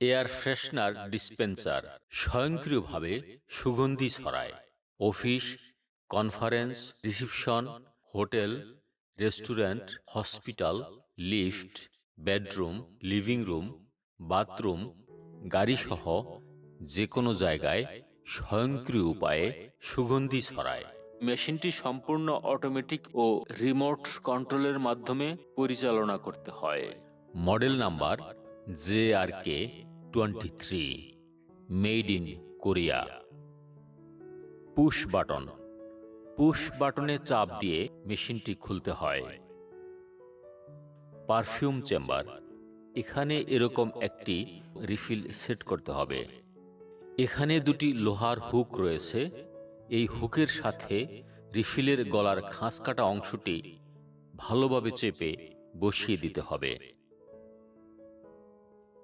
Air freshener dispenser স্বয়ংক্রিয়ভাবে সুগন্ধি ছড়ায়। Office, conference, reception, hotel, restaurant, hospital, lift, bedroom, living room, bathroom, গাড়িসহ যে কোনো জায়গায় স্বয়ংক্রিয় উপায়ে সুগন্ধি ছড়ায়। মেশিনটি সম্পূর্ণ অটোমেটিক ও রিমোট কন্ট্রোলের মাধ্যমে পরিচালনা করতে হয়। Model number J R K twenty three, made in Korea. Push button. Push বাটনে চাপ দিয়ে মেশিনটি খুলতে হয়। Perfume chamber. এখানে এরকম একটি রিফিল সেট করতে হবে। এখানে দুটি লোহার হুক রয়েছে। এই হুকের সাথে রিফিলের গলার খাঁজ কাটা অংশটি ভালোভাবে চেপে বসিয়ে দিতে হবে।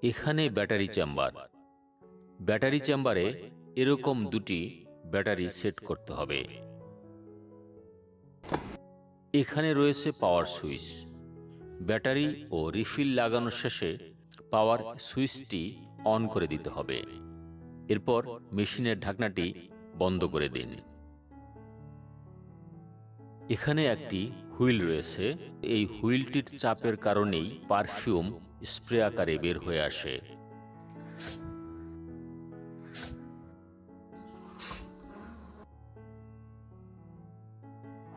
এখানে ব্যাটারি চেম্বার। ব্যাটারি চেম্বারে এরকম দুটি ব্যাটারি সেট করতে হবে। এখানে রয়েছে পাওয়ার সুইচ। ব্যাটারি ও রিফিল লাগানো শেষে পাওয়ার সুইচটি অন করে দিতে হবে। এরপর মেশিনের ঢাকনাটি বন্ধ করে দিন। এখানে একটি হুইল রয়েছে। এই হুইলটির চাপের কারণেই পারফিউম স্প্রে আকারে বের হয়ে আসে।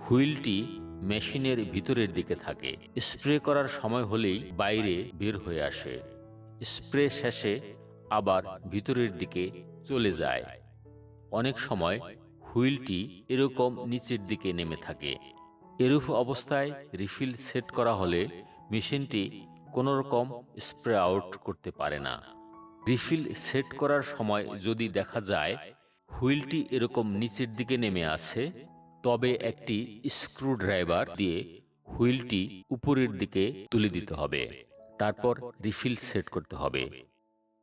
হুইলটি মেশিনের ভিতরের দিকে থাকে। স্প্রে করার সময় হলেই বাইরে বের হয়ে আসে। স্প্রে শেষে আবার ভিতরের দিকে চলে যায়। অনেক সময় হুইলটি এরকম নিচের দিকে নেমে থাকে। এরূপ অবস্থায় রিফিল সেট করা হলে মেশিনটি কোনো রকম স্প্রে আউট করতে পারে না। রিফিল সেট করার সময় যদি দেখা যায়, হুইলটি এরকম নিচের দিকে নেমে আসে তবে একটি স্ক্রু ড্রাইভার দিয়ে হুইলটি উপরের দিকে তুলে দিতে হবে। তারপর রিফিল সেট করতে হবে।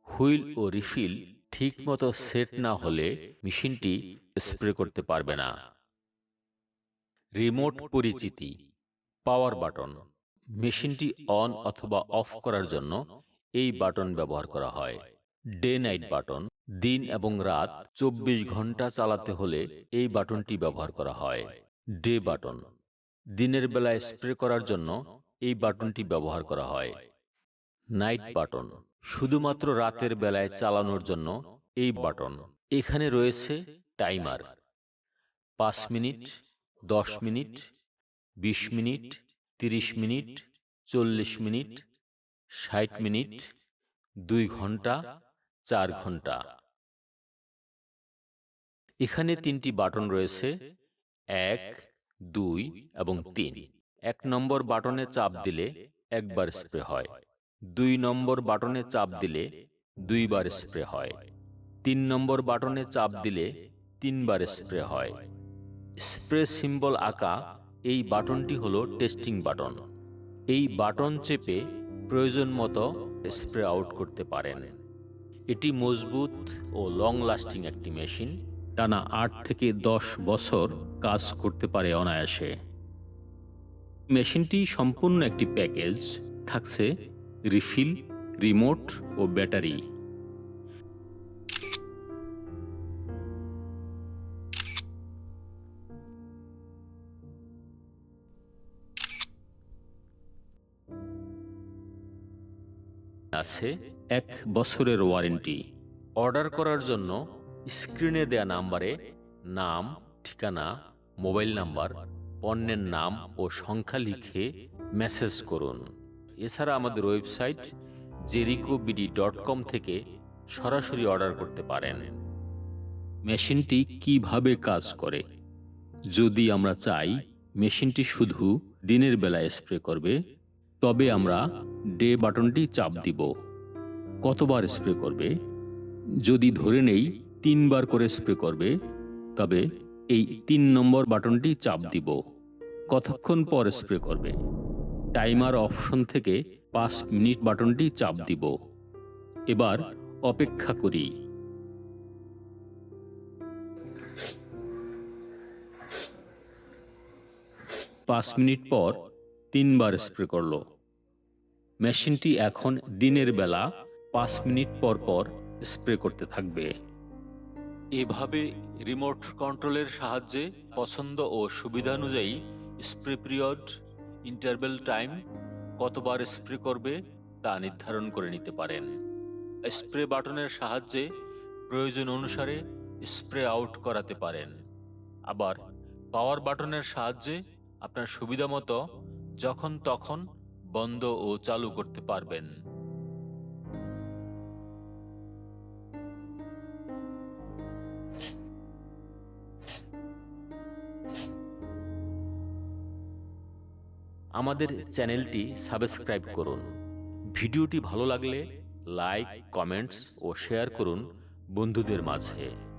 হুইল ও রিফিল ঠিকমতো সেট না হলে মেশিনটি স্প্রে করতে পারবে না। রিমোট পরিচিতি পাওয়ার বাটন মেশিনটি অন অথবা অফ করার জন্য এই বাটন ব্যবহার করা হয়। ডে নাইট বাটন, দিন এবং রাত চব্বিশ ঘণ্টা চালাতে হলে এই বাটনটি ব্যবহার করা হয়। ডে বাটন, দিনের বেলায় স্প্রে করার জন্য এই বাটনটি ব্যবহার করা হয়। নাইট বাটন, শুধুমাত্র রাতের বেলায় চালানোর জন্য এই বাটন। এখানে রয়েছে টাইমার, পাঁচ মিনিট, দশ মিনিট, বিশ মিনিট তিরিশ মিনিট, চল্লিশ মিনিট, ষাট মিনিট, দুই ঘণ্টা, চার ঘণ্টা। এখানে তিনটি বাটন রয়েছে। এক, দুই এবং তিন। এক নম্বর বাটনে চাপ দিলে একবার স্প্রে হয়। দুই নম্বর বাটনে চাপ দিলে দুইবার স্প্রে হয়। তিন নম্বর বাটনে চাপ দিলে তিনবার স্প্রে হয়। স্প্রে সিম্বল আঁকা এই বাটনটি হলো টেস্টিং বাটন। এই বাটন চেপে প্রয়োজন মতো স্প্রে আউট করতে পারেন। এটি মজবুত ও লং লাস্টিং একটি মেশিন টানা আট থেকে দশ বছর কাজ করতে পারে অনায়াসে। মেশিনটি সম্পূর্ণ একটি প্যাকেজ থাকছে রিফিল রিমোট ও ব্যাটারি আছে এক বছরের ওয়ারেন্টি। অর্ডার করার জন্য স্ক্রিনে দেয়া নাম্বারে নাম, ঠিকানা, মোবাইল নাম্বার, পণ্যের নাম ও সংখ্যা লিখে মেসেজ করুন। এছাড়া আমাদের ওয়েবসাইট জেরিকোবিডি ডট কম থেকে সরাসরি অর্ডার করতে পারেন। মেশিনটি কীভাবে কাজ করে? যদি আমরা চাই, মেশিনটি শুধু দিনের বেলায় স্প্রে করবে তবে আমরা ডে বাটনটি চাপ দিব। কতবার স্প্রে করবে? যদি ধরে নেই, তিনবার করে স্প্রে করবে, তবে এই তিন নম্বর বাটনটি চাপ দিব। কতক্ষণ পর স্প্রে করবে? টাইমার অপশন থেকে পাঁচ মিনিট বাটনটি চাপ দিব। এবার অপেক্ষা করি। পাঁচ মিনিট পর তিনবার স্প্রে করল। মেশিনটি এখন দিনের বেলা পাঁচ মিনিট পর পর স্প্রে করতে থাকবে। এভাবে রিমোট কন্ট্রোলের সাহায্যে পছন্দ ও সুবিধা অনুযায়ী স্প্রে পিরিয়ড, ইন্টারভেল টাইম কতবার স্প্রে করবে তা নির্ধারণ করে নিতে পারেন। স্প্রে বাটনের সাহায্যে প্রয়োজন অনুসারে স্প্রে আউট করাতে পারেন। আবার পাওয়ার বাটনের সাহায্যে আপনার সুবিধা মতো যখন তখন বন্ধ ও চালু করতে পারবেন। আমাদের চ্যানেলটি সাবস্ক্রাইব করুন। ভিডিওটি ভালো লাগলে লাইক, কমেন্টস ও শেয়ার করুন বন্ধুদের মাঝে।